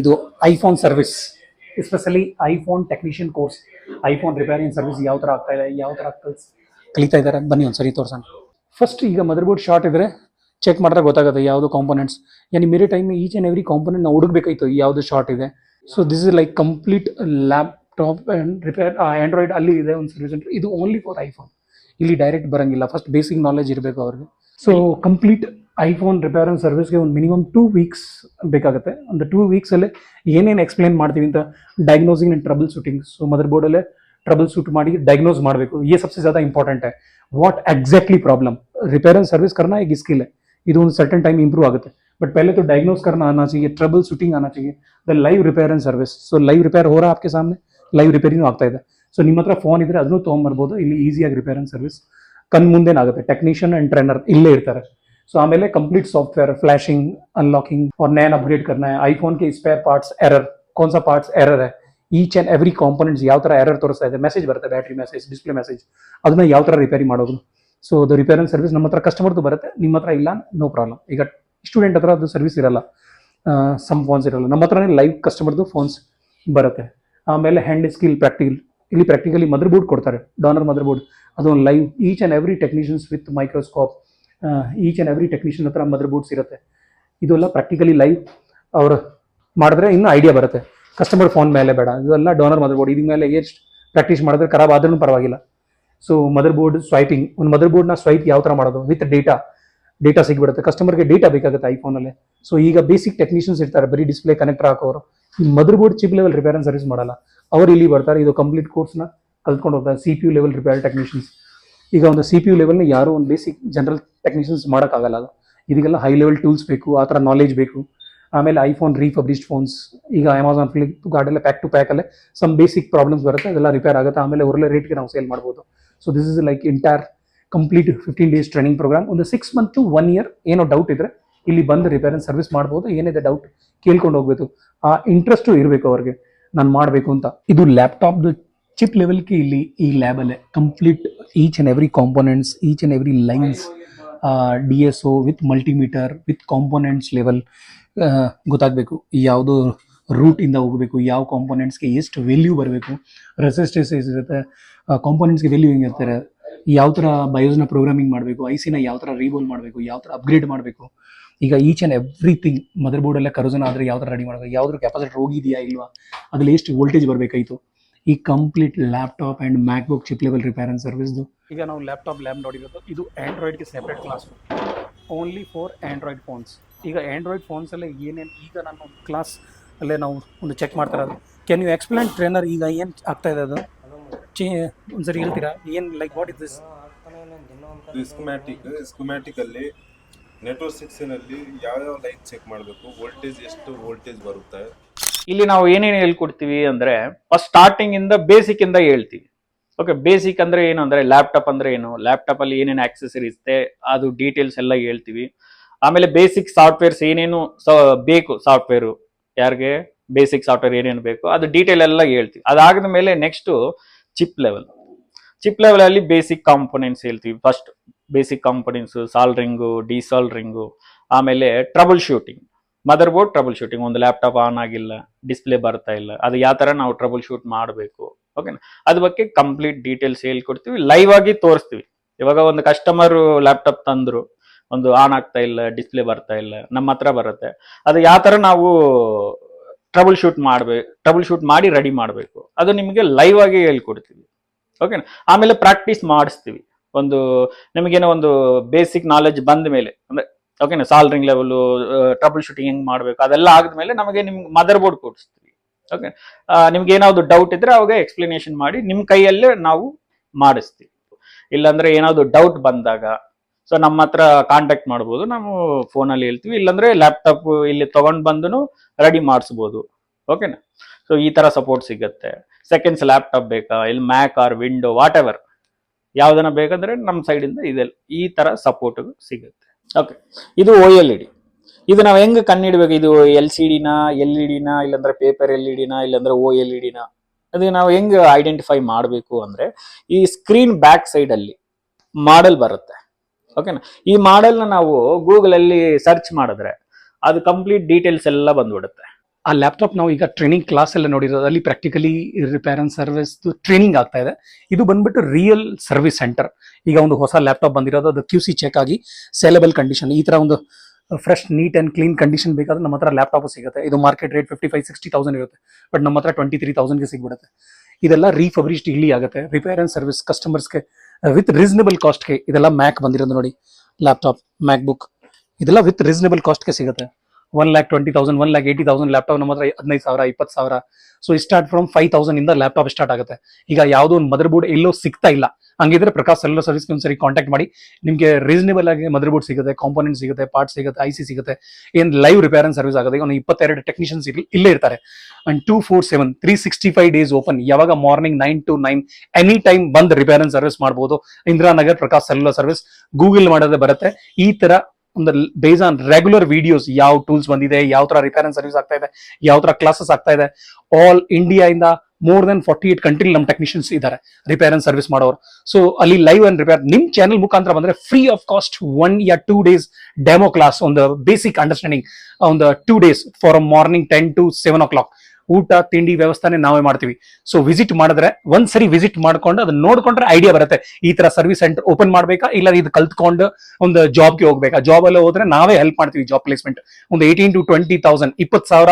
ಇದು iPhone service. Especially iPhone technician course iPhone repairing service ಯಾವ ಥರ ಆಗ್ತಾ ಇದೆ, ಯಾವ ಥರ ಕಲಿತಾ ಇದ್ದಾರೆ. ಬನ್ನಿ ಒಂದ್ಸರಿ ತೋರ್ಸೋಣ. ಫಸ್ಟ್ ಈಗ ಮದರ್ ಬೋರ್ಡ್ ಶಾರ್ಟ್ ಇದ್ರೆ ಚೆಕ್ ಮಾಡಿದ್ರೆ ಗೊತ್ತಾಗುತ್ತೆ ಯಾವುದು ಕಾಂಪೋನೆಂಟ್ಸ್ ಯಾನಿ ಮೇರಿ time each and every component ನಾವು ಹುಡುಕ್ಬೇಕಾಯ್ತು ಯಾವುದು ಶಾರ್ಟ್ ಇದೆ. So this is like complete laptop and repair Android ಅಲ್ಲಿ ಇದೆ ಒಂದು ಸರ್ವಿಸ್ ಇದು ಓನ್ಲಿ ಫಾರ್ ಐಫೋನ್ ಇಲ್ಲಿ ಡೈರೆಕ್ಟ್ ಬರೋಂಗಿಲ್ಲ. ಫಸ್ಟ್ ಬೇಸಿಕ್ ನಾಲೆಜ್ ಇರಬೇಕು ಅವ್ರಿಗೆ. So complete iPhone repair and ಸರ್ವಿಸ್ಗೆ ಒಂದು ಮಿನಿಮಮ್ ಟೂ ವೀಕ್ಸ್ ಬೇಕಾಗುತ್ತೆ ಒಂದು ಟೂ ವೀಕ್ಸಲ್ಲೇ ಏನೇನು ಎಕ್ಸ್ಪ್ಲೇನ್ ಮಾಡ್ತೀವಿ ಅಂತ diagnosing and troubleshooting so mother ಬೋರ್ಡಲ್ಲೇ trouble shoot ಮಾಡಿ ಡಯಾಗ್ನೋಸ್ ಮಾಡಬೇಕು ये सबसे ज़्यादा इंपॉर्टेंट है what exactly problem repair and service करना एक स्किल है ಇದು ಒಂದು ಸರ್ಟನ್ ಟೈಮ್ ಇಂಪ್ರೂವ್ ಆಗುತ್ತೆ ಬಟ್ पहले तो डायग्नोस करना आना चाहिए ट्रबल शूटिंग आना चाहिए the live repair and service so live repair ಹೋರ आपके सामने ಲೈವ್ ರಿಪೇರಿನೂ ಆಗ್ತಾ ಇದೆ ಸೊ ನಿಮ್ಮ ಹತ್ರ ಫೋನ್ ಇದ್ರೆ ಅದನ್ನು ತೊಗೊಂಬರ್ಬೋದು ಇಲ್ಲಿ ಈಸಿಯಾಗಿ ರಿಪೇರ್ ಅಂಡ್ ಸರ್ವಿಸ್ ಕಣ್ ಮುಂದೆನಾಗುತ್ತೆ ಟೆಕ್ನಿಷಿಯನ್ ಅಂಡ್ ಟ್ರೈನರ್ ಇಲ್ಲೇ ಇರ್ತಾರೆ ಸೊ ಆಮೇಲೆ ಕಂಪ್ಲೀಟ್ ಸಾಫ್ಟ್ವೇರ್ ಫ್ಲಾಶಿಂಗ್ ಅನ್ಲಾಕಿಂಗ್ और नया अपग्रेड करना है आईफोन के स्पेयर पार्ट्स एरर कौन सा parts each and every components ಯಾವ ಥರ ಎರರ್ ತೋರಿಸ್ತಾ ಇದೆ? ಮೆಸೇಜ್ ಬರುತ್ತೆ ಬ್ಯಾಟ್ರಿ ಮೆಸೇಜ್ ಡಿಸ್ಪ್ಲೇ ಮೆಸೇಜ್ ಅದನ್ನ ಯಾವ ಥರ ರಿಪೇರಿ ಮಾಡೋದು? ಸೊ ಅದು ರಿಪೇರ್ ಸರ್ವಿಸ್ ನಮ್ಮ ಹತ್ರ ಕಸ್ಟಮರ್ದು ಬರುತ್ತೆ, ನಿಮ್ಮ ಹತ್ರ ಇಲ್ಲ ನೋ ಪ್ರಾಬ್ಲಮ್ ಈಗ ಸ್ಟೂಡೆಂಟ್ ಹತ್ರ ಅದು ಸರ್ವಿಸ್ ಇರಲ್ಲ. ಸಮ್ ಫೋನ್ಸ್ ಇರಲ್ಲ. ನಮ್ಮ ಹತ್ರನೇ ಲೈವ್ ಕಸ್ಟಮರ್ದು ಫೋನ್ಸ್ ಬರುತ್ತೆ. ಆಮೇಲೆ ಹ್ಯಾಂಡ್ ಸ್ಕಿಲ್ ಪ್ರಾಕ್ಟಿಕಲ್ ಇಲ್ಲಿ ಪ್ರಾಕ್ಟಿಕಲಿ ಮದರ್ ಬೋರ್ಡ್ ಕೊಡ್ತಾರೆ. ಡಾನರ್ ಮದರ್ ಬೋರ್ಡ್ ಅದೊಂದು live each and every technicians with microscope each and every technician ಹತ್ರ ಮದರ್ ಬೋರ್ಡ್ಸ್ ಇರುತ್ತೆ. ಇದೆಲ್ಲ ಪ್ರಾಕ್ಟಿಕಲಿ ಲೈವ್ ಅವರು ಮಾಡಿದ್ರೆ ಇನ್ನೂ ಐಡಿಯಾ ಬರುತ್ತೆ. ಕಸ್ಟಮರ್ ಫೋನ್ ಮೇಲೆ ಬೇಡ. ಇದೆಲ್ಲ ಡೋನರ್ ಮದರ್ ಬೋರ್ಡ್ ಇದ್ರ ಮೇಲೆ ಎಷ್ಟು ಪ್ರಾಕ್ಟೀಸ್ ಮಾಡಿದ್ರೆ ಖರಾಬ್ ಆದ್ರೂ ಪರವಾಗಿಲ್ಲ. ಸೊ ಮದರ್ ಬೋರ್ಡ್ ಸ್ವೈಪಿಂಗ್ ಒಂದು ಮದರ್ ಬೋರ್ಡ್ನ ಸ್ವೈಪ್ ಯಾವ ಥರ ಮಾಡೋದು? ವಿತ್ ಡೇಟಾ ಡೇಟಾ ಸಿಗ್ಬಿಡುತ್ತೆ. ಕಸ್ಟಮರ್ಗೆ ಡೇಟಾ ಬೇಕಾಗುತ್ತೆ ಐಫೋನಲ್ಲಿ ಸೊ ಈಗ ಬೇಸಿಕ್ ಟೆಕ್ನಿಷಿಯನ್ಸ್ ಇರ್ತಾರೆ. ಬರೀ ಡಿಸ್ಪ್ಲೇ ಕನೆಕ್ಟರ್ ಹಾಕೋರು. ಈ motherboard chip level repair service ಮಾಡಲ್ಲ. ಅವ್ರು ಇಲ್ಲಿ ಬರ್ತಾರೆ. ಇದು ಕಂಪ್ಲೀಟ್ ಕೋರ್ಸ್ನ ಕಲ್ತ್ಕೊಂಡು ಹೋಗ್ತಾರೆ. C P U level repair technicians ಈಗ ಒಂದು ಸಿ ಪಿ ಯು ಲೆವೆಲ್ನ ಯಾರು ಒಂದು ಬೇಸಿಕ್ ಜನರಲ್ ಟೆಕ್ನಿಷಿಯನ್ಸ್ ಮಾಡೋಕ್ಕಾಗಲ್ಲ ಅದು. ಇದಕ್ಕೆಲ್ಲ ಹೈ ಲೆವೆಲ್ ಟೂಲ್ಸ್ ಬೇಕು, ಆ ಥರ ನಾಲೆಜ್ ಬೇಕು. ಆಮೇಲೆ ಐಫೋನ್ ರೀಫಬ್ಲಿಷ್ಡ್ ಫೋನ್ಸ್ ಈಗ ಅಮೆಝಾನ್ ಫ್ಲಿಪ್ ಗಾರ್ಡೆಲ್ಲ ಪ್ಯಾಕ್ ಟು ಪ್ಯಾಕಲ್ಲೇ ಸಮ್ ಬೇಸಿಕ್ ಪ್ರಾಬ್ಲಮ್ಸ್ ಬರುತ್ತೆ, ಅದೆಲ್ಲ ರಿಪೇರ್ ಆಗುತ್ತೆ. ಆಮೇಲೆ ಒಳ್ಳೆ ರೇಟ್ಗೆ ನಾವು ಸೇಲ್ ಮಾಡ್ಬೋದು. So this is like entire complete fifteen days training program ಒಂದು six month to one year ಏನೋ ಡೌಟ್ ಇದ್ರೆ ಇಲ್ಲಿ ಬಂದು ರಿಪೇರ್ ಅಂಡ್ ಸರ್ವಿಸ್ ಮಾಡ್ಬೋದು. ಏನಿದೆ ಡೌಟ್ ಕೇಳ್ಕೊಂಡು ಹೋಗ್ಬೇಕು. ಆ ಇಂಟ್ರೆಸ್ಟು ಇರಬೇಕು ಅವ್ರಿಗೆ. ನಾನು ಮಾಡಬೇಕು ಅಂತ. ಇದು ಲ್ಯಾಪ್ಟಾಪ್ದು ಚಿಪ್ ಲೆವೆಲ್ಗೆ ಇಲ್ಲಿ ಈ ಲ್ಯಾಬಲ್ಲೇ complete each and every components each and every lines D S O with multimeter with components level ಗೊತ್ತಾಗಬೇಕು. ಯಾವುದು ರೂಟಿಂದ ಹೋಗಬೇಕು, ಯಾವ ಕಾಂಪೊನೆಂಟ್ಸ್ಗೆ ಎಷ್ಟು ವ್ಯಾಲ್ಯೂ ಬರಬೇಕು ರೆಸಿಸ್ಟೆನ್ಸ್ ಇರುತ್ತೆ ಕಾಂಪೊನೆಂಟ್ಸ್ಗೆ ವ್ಯಾಲ್ಯೂ ಹೆಂಗಿರ್ತಾರೆ ಯಾವ ಥರ ಬಯೋಸ್ನ ಪ್ರೋಗ್ರಾಮಿಂಗ್ ಮಾಡಬೇಕು ಐ ಸಿನ ಯಾವ ಥರ ರೀಬೋಲ್ ಮಾಡಬೇಕು, ಯಾವ ಥರ ಅಪ್ಗ್ರೇಡ್ ಮಾಡಬೇಕು. ಈಗ ಈಚ್ ಆ್ಯಂಡ್ ಎವ್ರಿಥಿಂಗ್ ಮದರ್ ಬೋರ್ಡೆಲ್ಲ ಕರೋಸನ್ ಆದರೆ ಯಾವ ಥರ ರೆಡಿ ಮಾಡಬೇಕು, ಯಾವ್ದ್ರ ಕೆಪಾಸಿಟರ್ ಹೋಗಿದೆಯಾ ಇಲ್ವಾ, ಅದರಲ್ಲಿ ಎಷ್ಟು ವೋಲ್ಟೇಜ್ ಬರಬೇಕಾಯಿತು. ಈ complete laptop and MacBook chip level repair and ಸರ್ವಿಸ್ದು ಈಗ ನಾವು ಲ್ಯಾಪ್ಟಾಪ್ ಲ್ಯಾಬ್ ನೋಡಿರೋದು. ಇದು ಆ್ಯಂಡ್ರಾಯ್ಡ್ಗೆ separate class only for Android phones ಈಗ ಆ್ಯಂಡ್ರಾಯ್ಡ್ ಫೋನ್ಸಲ್ಲೇ ಏನೇನು ಈಗ ನಾನು ಕ್ಲಾಸ್ ಅಲ್ಲೇ ನಾವು ಒಂದು ಚೆಕ್ ಮಾಡ್ತಾರೆ ಇರೋದು. ಕ್ಯಾನ್ ಯು ಎಕ್ಸ್ಪ್ಲೇನ್ ಟ್ರೈನರ್ ಈಗ ಏನು ಆಗ್ತಾ ಇದೆ ಅದು? ಚೇ ಒಂದ್ಸರಿ ಹೇಳ್ತೀರಾ? ಏನು like what is this schematic schematic ಅಲ್ಲಿ ನೆಟ್ವರ್ಕ್ ಸಿಕ್ಸಿನಲ್ಲಿ ಅಲ್ಲಿ ಯಾವ್ಯಾವ ಲೈನ್ ಚೆಕ್ ಮಾಡಬೇಕು ವೋಲ್ಟೇಜ್ ಎಷ್ಟು ವೋಲ್ಟೇಜ್ ಬರುತ್ತೆ ಇಲ್ಲಿ ನಾವು ಏನೇನು ಹೇಳ್ಕೊಡ್ತೀವಿ ಅಂದ್ರೆ ಫಸ್ಟ್ ಸ್ಟಾರ್ಟಿಂಗ್ ಇಂದ ಬೇಸಿಕ್ ಇಂದ ಹೇಳ್ತೀವಿ. ಓಕೆ ಬೇಸಿಕ್ ಅಂದ್ರೆ ಏನು ಅಂದ್ರೆ ಲ್ಯಾಪ್ಟಾಪ್ ಅಂದ್ರೆ ಏನು? ಲ್ಯಾಪ್ಟಾಪ್ ಅಲ್ಲಿ ಏನೇನು ಆಕ್ಸೆಸರಿ ಇರುತ್ತೆ ಅದು ಡೀಟೇಲ್ಸ್ ಎಲ್ಲ ಹೇಳ್ತೀವಿ. ಆಮೇಲೆ ಬೇಸಿಕ್ ಸಾಫ್ಟ್ವೇರ್ಸ್ ಏನೇನು ಬೇಕು ಸಾಫ್ಟ್ವೇರು ಯಾರಿಗೆ? ಬೇಸಿಕ್ ಸಾಫ್ಟ್ವೇರ್ ಏನೇನು ಬೇಕು? ಅದು ಡೀಟೇಲ್ ಎಲ್ಲ ಹೇಳ್ತೀವಿ. ಅದಾದ ಮೇಲೆ next chip level chip level ಅಲ್ಲಿ ಬೇಸಿಕ್ ಕಾಂಪೊನೆಂಟ್ಸ್ ಹೇಳ್ತೀವಿ. First basic components soldering desoldering ಆಮೇಲೆ troubleshooting motherboard troubleshooting ಒಂದು ಲ್ಯಾಪ್ಟಾಪ್ ಆನ್ ಆಗಿಲ್ಲ ಡಿಸ್ಪ್ಲೇ ಬರ್ತಾ ಇಲ್ಲ, ಅದು ಯಾವ ತರ ನಾವು ಟ್ರಬಲ್ ಶೂಟ್ ಮಾಡಬೇಕು ಓಕೆನಾ ಅದ್ರ ಬಗ್ಗೆ ಕಂಪ್ಲೀಟ್ ಡೀಟೇಲ್ಸ್ ಹೇಳ್ಕೊಡ್ತೀವಿ ಲೈವ್ ಆಗಿ ತೋರಿಸ್ತೀವಿ. ಇವಾಗ ಒಂದು ಕಸ್ಟಮರ್ ಲ್ಯಾಪ್ಟಾಪ್ ತಂದ್ರು, ಒಂದು ಆನ್ ಆಗ್ತಾ ಇಲ್ಲ ಡಿಸ್ಪ್ಲೇ ಬರ್ತಾ ಇಲ್ಲ, ನಮ್ಮ ಹತ್ರ ಬರುತ್ತೆ. ಅದು ಯಾವ ತರ ನಾವು ಟ್ರಬಲ್ ಶೂಟ್ ಮಾಡ್ಬೇಕು ಟ್ರಬಲ್ ಶೂಟ್ ಮಾಡಿ ರೆಡಿ ಮಾಡಬೇಕು. ಅದು ನಿಮಗೆ ಲೈವ್ ಆಗಿ ಹೇಳ್ಕೊಡ್ತೀವಿ ಓಕೆನಾ ಆಮೇಲೆ ಪ್ರಾಕ್ಟೀಸ್ ಮಾಡಿಸ್ತೀವಿ. ಒಂದು ನಿಮಗೇನೋ ಒಂದು ಬೇಸಿಕ್ ನಾಲೆಜ್ ಬಂದ ಮೇಲೆ ಅಂದ್ರೆ ಓಕೆನಾ ಸಾಲ್ರಿಂಗ್ ಲೆವೆಲ್ ಟ್ರಬಲ್ ಶೂಟಿಂಗ್ ಹೆಂಗ್ ಮಾಡಬೇಕು, ಅದೆಲ್ಲ ಆದ್ಮೇಲೆ ನಮಗೆ ನಿಮ್ಗೆ ಮದರ್ ಬೋರ್ಡ್ ಕೊಡಿಸ್ತೀವಿ ಓಕೆ ನಿಮ್ಗೆ ಏನಾದ್ರು ಡೌಟ್ ಇದ್ರೆ ಅವಾಗ ಎಕ್ಸ್ಪ್ಲನೇಷನ್ ಮಾಡಿ ನಿಮ್ಮ ಕೈಯಲ್ಲೇ ನಾವು ಮಾಡಿಸ್ತೀವಿ. ಇಲ್ಲಾಂದ್ರೆ ಏನಾದ್ರು ಡೌಟ್ ಬಂದಾಗ ಸೊ ನಮ್ಮ ಹತ್ರ ಕಾಂಟ್ಯಾಕ್ಟ್ ಮಾಡ್ಬೋದು, ನಾವು ಫೋನಲ್ಲಿ ಹೇಳ್ತೀವಿ. ಇಲ್ಲಾಂದ್ರೆ ಲ್ಯಾಪ್ಟಾಪ್ ಇಲ್ಲಿ ತಗೊಂಡ್ ಬಂದು ರೆಡಿ ಮಾಡಿಸ್ಬೋದು. ಓಕೆನಾ ಸೊ ಈ ತರ ಸಪೋರ್ಟ್ ಸಿಗುತ್ತೆ. ಸೆಕೆಂಡ್ಸ್ ಲ್ಯಾಪ್ಟಾಪ್ ಬೇಕಾ, ಇಲ್ಲಿ Mac or window whatever ಯಾವ್ದನ್ನ ಬೇಕಂದ್ರೆ ನಮ್ಮ ಸೈಡಿಂದ ಇದೆ ಈ ತರ ಸಪೋರ್ಟ್ ಸಿಗುತ್ತೆ. ಓಕೆ ಇದು ಓ ಎಲ್ ಇ ಡಿ ಇದು ನಾವು ಹೆಂಗ್ ಕಣ್ಣಿಡ್ಬೇಕು ಇದು ಎಲ್ ಸಿ ಡಿನ ಎಲ್ ಇ ಡಿನ ಇಲ್ಲಾಂದ್ರೆ ಪೇಪರ್ ಎಲ್ ಇ ಡಿನ ಇಲ್ಲಾಂದ್ರೆ ಓ ಎಲ್ ಇ ಡಿನ ಅದು ನಾವು ಹೆಂಗ್ ಐಡೆಂಟಿಫೈ ಮಾಡಬೇಕು ಅಂದ್ರೆ, ಈ ಸ್ಕ್ರೀನ್ ಬ್ಯಾಕ್ ಸೈಡ್ ಅಲ್ಲಿ ಮಾಡೆಲ್ ಬರುತ್ತೆ. ಓಕೆನಾ ಈ ಮಾಡೆಲ್ನ ನಾವು ಗೂಗಲ್ ಅಲ್ಲಿ ಸರ್ಚ್ ಮಾಡಿದ್ರೆ, ಅದು ಕಂಪ್ಲೀಟ್ ಡೀಟೇಲ್ಸ್ ಎಲ್ಲ ಬಂದ್ಬಿಡುತ್ತೆ. ಆ ಲ್ಯಾಪ್ಟಾಪ್ ನಾವು ಈಗ ಟ್ರೈನಿಂಗ್ ಕ್ಲಾಸ್ ಎಲ್ಲ ನೋಡಿರೋದು, ಅಲ್ಲಿ practically repair and service training ಆಗ್ತಾ ಇದೆ. ಇದು ಬಂದ್ಬಿಟ್ಟು ರಿಯಲ್ ಸರ್ವಿಸ್ ಸೆಂಟರ್ ಈಗ ಒಂದು ಹೊಸ ಲ್ಯಾಪ್ಟಾಪ್ ಬಂದಿರೋದು, ಅದು ಕ್ಯೂ ಚೆಕ್ ಆಗಿ ಸೇಲೆಬಲ್ ಕಂಡೀಷನ್ ಈ ತರ ಒಂದು fresh neat and clean condition ಬೇಕಾದ್ರೆ ನಮ್ಮ ಹತ್ರ ಲ್ಯಾಪ್ಟಾಪ್ ಸಿಗುತ್ತೆ. ಇದು market rate fifty five sixty thousand ಇರುತ್ತೆ. ಬಟ್ ನಮ್ಮ ಹತ್ರ ಟ್ವೆಂಟಿ ತ್ರೀ ತೌಸಂಡ್ಗೆ ಸಿಗ್ಬಿಡುತ್ತೆ. ಇದೆಲ್ಲ ರೀಫಬ್ರಿಶ್ಡ್ ಇಲ್ಲಿ ಆಗುತ್ತೆ. ರಿಪೇರ್ ಅಂಡ್ ಸರ್ವಿಸ್ ಕಸ್ಟಮರ್ಸ್ಗೆ ವಿತ್ ರೀಸನಬಲ್ ಕಾಸ್ಟ್ಗೆ ಇದೆಲ್ಲ ಮ್ಯಾಕ್ ಬಂದಿರೋದು ನೋಡಿ. ಲ್ಯಾಪ್ಟಾಪ್ ಮ್ಯಾಕ್ ಬುಕ್ ಇದೆಲ್ಲ ವಿತ್ ರೀಸನಬಲ್ ಕಾಸ್ಟ್ಗೆ ಸಿಗುತ್ತೆ. One lakh twenty thousand one lakh eighty thousand laptop ನಮ್ಮ ಹತ್ರ ಹದಿನೈದು ಸಾವಿರ, ಇಪ್ಪತ್ತು ಸಾವಿರ. So start from five thousand ಇಂದ ಲ್ಯಾಪ್ಟಾಪ್ ಸ್ಟಾರ್ಟ್ ಆಗುತ್ತೆ. ಈಗ ಯಾವುದೋ ಒಂದು ಮದರ್ ಬೋರ್ಡ್ ಎಲ್ಲೋ ಸಿಗ್ತಾ ಇಲ್ಲ. ಹಂಗಿದ್ರೆ ಪ್ರಕಾಶ್ ಸೆಲ್ಲರ್ ಸರ್ವಿಸ್ಗೆ ಒಂದ್ಸರಿ ಕಾಂಟ್ಯಾಕ್ಟ್ ಮಾಡಿ, ನಿಮಗೆ ರೀಸನೇಬಲ್ ಆಗಿ ಮದರ್ ಬೋರ್ಡ್ ಸಿಗುತ್ತೆ ಕಾಂಪೋನೆಂಟ್ ಸಿಗುತ್ತೆ ಪಾರ್ಟ್ ಸಿಗುತ್ತೆ ಐ ಸಿ ಸಿಗುತ್ತೆ, ಏನ್ ಲೈವ್ ರಿಪೇರ್ ಸರ್ವಿಸ್ ಆಗುತ್ತೆ ಒಂದು ಇಪ್ಪತ್ತೆರಡು ಟೆಕ್ನಿಷಿಯನ್ಸ್ ಇಲ್ಲೇ ಇರ್ತಾರೆ. And two four seven three sixty five days open ಯಾವಾಗ morning nine to nine any time ಬಂದ್ ರಿಪೇರ್ ಸರ್ವಿಸ್ ಮಾಡಬಹುದು Indiranagar Prakash seller service Google ಮಾಡೋದೇ ಬರುತ್ತೆ. ಈ ತರ ಒಂದು ಬೇಸ್ ಆನ್ ರೆಗ್ಯುಲರ್ ವಿಡಿಯೋಸ್ ಯಾವ ಟೂಲ್ಸ್ ಬಂದಿದೆ, ಯಾವ ತರ ರಿಪೇರ್ ಅಂಡ್ ಸರ್ವಿಸ್ ಆಗ್ತಾ ಇದೆ, ಯಾವ ತರ ಕ್ಲಾಸಸ್ ಆಗ್ತಾ ಇದೆ. ಆಲ್ ಇಂಡಿಯಾ ಇಂದ more than forty eight country ನಮ್ಮ ಟೆಕ್ನಿಷಿಯನ್ಸ್ ಇದಾರೆ ರಿಪೇರ್ ಅಂಡ್ ಸರ್ವಿಸ್ ಮಾಡೋರು. ಸೊ ಅಲ್ಲಿ ಲೈವ್ ಅಂಡ್ ರಿಪೇರ್ ನಿಮ್ ಚಾನಲ್ ಮುಖಾಂತರ ಬಂದ್ರೆ ಫ್ರೀ ಆಫ್ ಕಾಸ್ಟ್ ಒನ್ ಯಾ ಟೂ ಡೇಸ್ ಡೆಮೋ ಕ್ಲಾಸ್ ಒಂದು ಬೇಸಿಕ್ ಅಂಡರ್ಸ್ಟ್ಯಾಂಡಿಂಗ್ ಒಂದು two days for morning ten to seven o'clock ಊಟ, ತಿಂಡಿ ವ್ಯವಸ್ಥೆನೇ ನಾವೇ ಮಾಡ್ತೀವಿ. ಸೊ ವಿಸಿಟ್ ಮಾಡಿದ್ರೆ, ಒಂದ್ ಸರಿ ವಿಸಿಟ್ ಮಾಡ್ಕೊಂಡು ಅದನ್ನ ನೋಡ್ಕೊಂಡ್ರೆ ಐಡಿಯಾ ಬರುತ್ತೆ. ಈ ತರ ಸರ್ವಿಸ್ ಸೆಂಟರ್ ಓಪನ್ ಮಾಡ್ಬೇಕಾ? ಇಲ್ಲ ಇದು ಕಲ್ತ್ಕೊಂಡು ಒಂದು ಜಾಬ್ಗೆ ಹೋಗ್ಬೇಕಾ? ಜಾಬ್ ಅಲ್ಲಿ ಹೋದ್ರೆ ನಾವೇ ಹೆಲ್ಪ್ ಮಾಡ್ತೀವಿ ಜಾಬ್ ಪ್ಲೇಸ್ಮೆಂಟ್ ಒಂದು ಏಯ್ಟೀನ್ ಟು ಟ್ವೆಂಟಿ ತೌಸಂಡ್ ಇಪ್ಪತ್ತು ಸಾವಿರ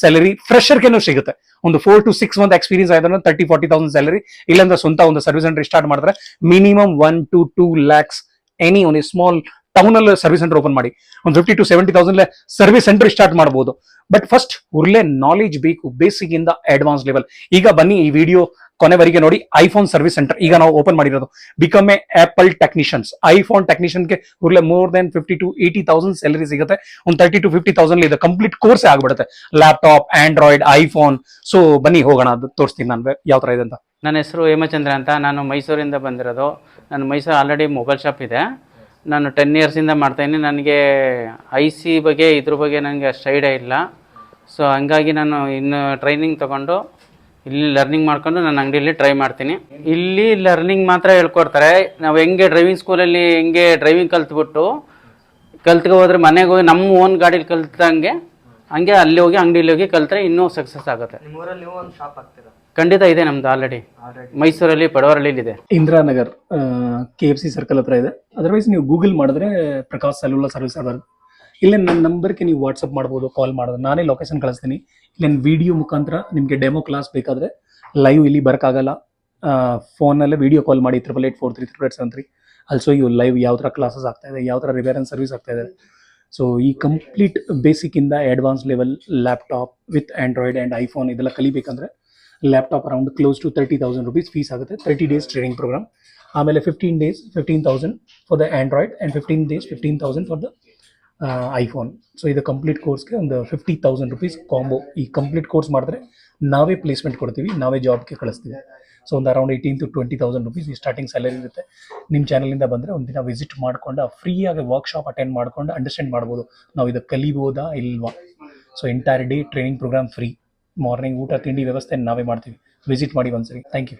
ಸ್ಯಾಲರಿ ಫ್ರೆಶರ್ಗೆನೂ ಸಿಗುತ್ತೆ. ಒಂದು four to six month experience ಆಯ್ತು ತರ್ಟಿ ಫಾರ್ಟಿ ತೌಸಂಡ್ ಸ್ಯಾಲರಿ ಇಲ್ಲಾಂದ್ರೆ ಸ್ವಂತ ಒಂದು ಸರ್ವಿಸ್ ಸೆಂಟರ್ ಸ್ಟಾರ್ಟ್ ಮಾಡಿದ್ರೆ minimum one to two lakhs any ಒಂದು small town service center open ಮಾಡಿ. ಒಂದು fifty to seventy thousand service center start ಮಾಡಬಹುದು ಬಟ್ ಫಸ್ಟ್ ಉರ್ಲೆ ನಾಲೆಜ್ ಬೇಕು ಬೇಸಿಕ್ ಇಂದ ಅಡ್ವಾನ್ಸ್ ಲೆವೆಲ್ ಈಗ ಬನ್ನಿ ಈ ವಿಡಿಯೋ ಕೊನೆವರೆಗೆ ನೋಡಿ ಐಫೋನ್ ಸರ್ವಿಸ್ ಸೆಂಟರ್ ಈಗ ನಾವು ಓಪನ್ ಮಾಡಿರೋದು. Become a Apple technicians iPhone ಟೆಕ್ನಿಷಿಯನ್ಗೆ ಉರ್ಲೆ more than fifty to eighty thousand salary ಸಿಗುತ್ತೆ. ಒಂದು ತರ್ಟಿ ಟು ಫಿಫ್ಟಿ ತೌಸಂಡ್ ಇದು ಕಂಪ್ಲೀಟ್ ಕೋರ್ಸ್ ಆಗ್ಬಿಡುತ್ತೆ. ಲ್ಯಾಪ್ಟಾಪ್ ಆಂಡ್ರಾಯ್ಡ್ ಐಫೋನ್ ಸೊ ಬನ್ನಿ ಹೋಗೋಣ, ಅದು ತೋರಿಸ್ತೀನಿ ನಾನು. ಯಾವ ತರ ಇದೆ ಅಂತ. ನನ್ನ ಹೆಸರು ಹೇಮಚಂದ್ರ ಅಂತ. ನಾನು ಮೈಸೂರಿಂದ ಬಂದಿರೋದು. ನನ್ನ ಮೈಸೂರು ಆಲ್ರೆಡಿ ಮೊಬೈಲ್ ಶಾಪ್ ಇದೆ. ನಾನು ಟೆನ್ ಇಯರ್ಸಿಂದ ಮಾಡ್ತಾಯಿದ್ದೀನಿ ನನಗೆ ಐ ಸಿ ಬಗ್ಗೆ, ಇದ್ರ ಬಗ್ಗೆ ನನಗೆ ಅಷ್ಟು ಐಡಿಯಾ ಇಲ್ಲ. ಸೊ ಹಂಗಾಗಿ ನಾನು ಇನ್ನು ಟ್ರೈನಿಂಗ್ ತೊಗೊಂಡು, ಇಲ್ಲಿ ಲರ್ನಿಂಗ್ ಮಾಡ್ಕೊಂಡು ನಾನು ಅಂಗಡಿಯಲ್ಲಿ ಟ್ರೈ ಮಾಡ್ತೀನಿ. ಇಲ್ಲಿ ಲರ್ನಿಂಗ್ ಮಾತ್ರ ಹೇಳ್ಕೊಡ್ತಾರೆ. ನಾವು ಹೆಂಗೆ ಡ್ರೈವಿಂಗ್ ಸ್ಕೂಲಲ್ಲಿ ಹೆಂಗೆ ಡ್ರೈವಿಂಗ್ ಕಲ್ತ್ಬಿಟ್ಟು ಕಲ್ತ್ಕೊ ಹೋದ್ರೆ ಮನೆಗೆ ಹೋಗಿ ನಮ್ಮ ಓನ್ ಗಾಡೀಲಿ ಕಲ್ತಂಗೆ ಹಂಗೆ ಅಲ್ಲಿ ಹೋಗಿ ಅಂಗಡಿಲಿ ಹೋಗಿ ಕಲ್ತ್ರೆ ಇನ್ನೂ ಸಕ್ಸಸ್ ಆಗುತ್ತೆ. ನಿಮ್ಮೂರಲ್ಲಿ ನೀವು ಒಂದು ಶಾಪ್ ಹಾಕ್ತೀರಾ? ಖಂಡಿತ ಇದೆ ನಮ್ದು ಆಲ್ರೆಡಿ ಆಲ್ರೆಡಿ ಮೈಸೂರಲ್ಲಿ ಪಡವರಳ್ಳಿಲಿ ಇದೆ. Indiranagar K F C circle ಹತ್ರ ಇದೆ. ಅದರ್ವೈಸ್ ನೀವು ಗೂಗಲ್ ಮಾಡಿದ್ರೆ ಪ್ರಕಾಶ್ ಸೆಲ್ಯುಲರ್ ಸರ್ವಿಸ್ ಅದ ಇಲ್ಲ ನನ್ನ ನಂಬರ್ಗೆ ನೀವು ವಾಟ್ಸಪ್ ಮಾಡ್ಬೋದು ಕಾಲ್ ಮಾಡೋದು ನಾನೇ ಲೊಕೇಶನ್ ಕಳಿಸ್ತೀನಿ. ಇಲ್ಲ ವಿಡಿಯೋ ಮುಖಾಂತರ ನಿಮಗೆ ಡೆಮೋ ಕ್ಲಾಸ್ ಬೇಕಾದ್ರೆ ಲೈವ್ ಇಲ್ಲಿ ಬರೋಕ್ಕಾಗಲ್ಲ. ಫೋನಲ್ಲೇ ವಿಡಿಯೋ ಕಾಲ್ ಮಾಡಿ triple eight four three triple eight seven three also ಇವು ಲೈವ್ ಯಾವ ಥರ ಕ್ಲಾಸಸ್ ಆಗ್ತಾ ಇದೆ ಯಾವ ಥರ ರಿಪೇರ್ ಆ್ಯಂಡ್ ಸರ್ವಿಸ್ ಆಗ್ತಾ ಇದೆ. ಸೊ ಈ complete ಬೇಸಿಕ್ಕಿಂದ advance level laptop with Android and iPhone ಇದೆಲ್ಲ ಕಲಿಬೇಕಂದ್ರೆ laptop around close to thirty thousand rupees fees ಆಗುತ್ತೆ. ತರ್ಟಿ ಡೇಸ್ ಟ್ರೈನಿಂಗ್ ಪ್ರೋಗ್ರಾಮ್ ಆಮೇಲೆ fifteen days fifteen thousand for the Android and fifteen days fifteen thousand for the iPhone so ಇದು complete ಕೋರ್ಸ್ಗೆ ಒಂದು fifty thousand rupees combo ಈ complete course ಮಾಡಿದ್ರೆ ನಾವೇ placement ಕೊಡ್ತೀವಿ, ನಾವೇ ಜಾಬ್ಗೆ ಕಳಿಸ್ತೀವಿ. ಸೊ ಒಂದು around eighteen to twenty thousand rupees ಈ ಸ್ಟಾರ್ಟಿಂಗ್ ಸ್ಯಾಲರಿ ಇರುತ್ತೆ. ನಿಮ್ಮ ಚಾನಲಿಂದ ಬಂದರೆ ದಿನ ವಿಸಿಟ್ ಮಾಡ್ಕೊಂಡು ಫ್ರೀಯಾಗಿ ವರ್ಕ್ಶಾಪ್ ಅಟೆಂಡ್ ಮಾಡ್ಕೊಂಡು ಅಂಡರ್ಸ್ಟ್ಯಾಂಡ್ ಮಾಡ್ಬೋದು. ನಾವು ಇದು ಕಲಿಬೋದಾ ಇಲ್ವಾ? So entire day training program free morning ಊಟ, ತಿಂಡಿ ವ್ಯವಸ್ಥೆ ನಾವೇ ಮಾಡ್ತೀವಿ. ವಿಸಿಟ್ ಮಾಡಿ ಒಂದ್ಸರಿ. Thank you